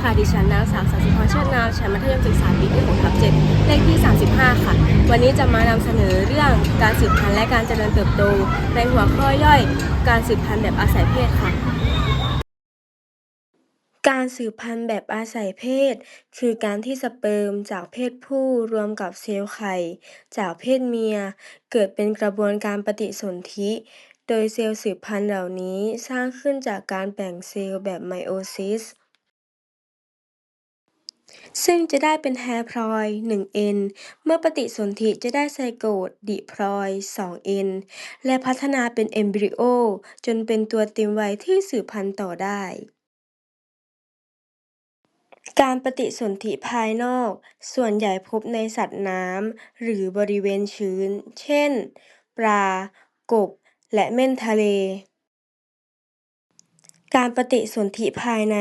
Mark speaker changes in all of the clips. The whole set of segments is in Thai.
Speaker 1: ค่ะ ดิฉันนางสาวสันติพรเชิดงามชั้นมัธยมศึกษาปีที่6ทับ7เลขที่ 35 ค่ะ วันนี้จะมานำเสนอเรื่องการสืบพันธุ์และการเจริญเติบโต ในหัวข้อย่อย การสืบพันธุ์แบบอาศัยเพศค่ะ การสืบพันธุ์แบบอาศัยเพศ คือการที่สเปิร์มจากเพศผู้รวมกับเซลล์ไข่ จากเพศเมีย เกิดเป็นกระบวนการปฏิสนธิโดยเซลล์สืบพันธุ์เหล่านี้สร้างขึ้นจากการแบ่งเซลล์แบบไมโอซิส ซึ่งจะได้เป็นแฮร์พลอย 1N เมื่อปฏิสนธิจะได้ไซโกตดิพลอย 2N และพัฒนาเป็นเอมบริโอ จนเป็นตัวเต็มวัยที่สืบพันธุ์ต่อได้ การปฏิสนธิภายนอก ส่วนใหญ่พบในสัตว์น้ำหรือบริเวณชื้น เช่น ปลา กบ และเม่นทะเล การปฏิสนธิภายใน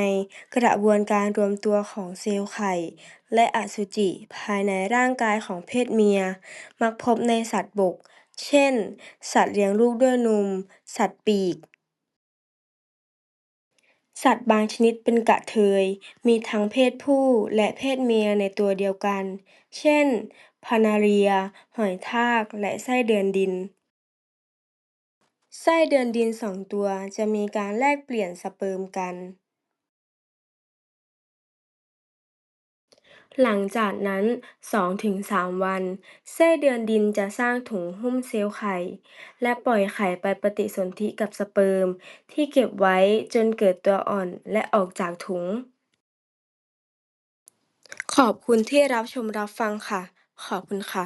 Speaker 1: กระบวนการรวมตัวของเซลล์ไข่และอสุจิภายในร่างกายของเพศเมีย มักพบในสัตว์บก เช่น สัตว์เลี้ยงลูกด้วยนม สัตว์ปีก สัตว์บางชนิดเป็นกระเทย มีทั้งเพศผู้และเพศเมียในตัวเดียวกัน เช่น พานาเรีย หอยทาก และไส้เดือนดิน ไส้เดือนดินสองตัวจะมีการแลกเปลี่ยนสเปิร์มกัน หลังจากนั้น 2-3 วัน ไส้เดือนดินจะสร้างถุงหุ้มเซลล์ไข่ และปล่อยไข่ไปปฏิสนธิกับสเปิร์มที่เก็บไว้จนเกิดตัวอ่อนและออกจากถุง ขอบคุณที่รับชมรับฟังค่ะ ขอบคุณค่ะ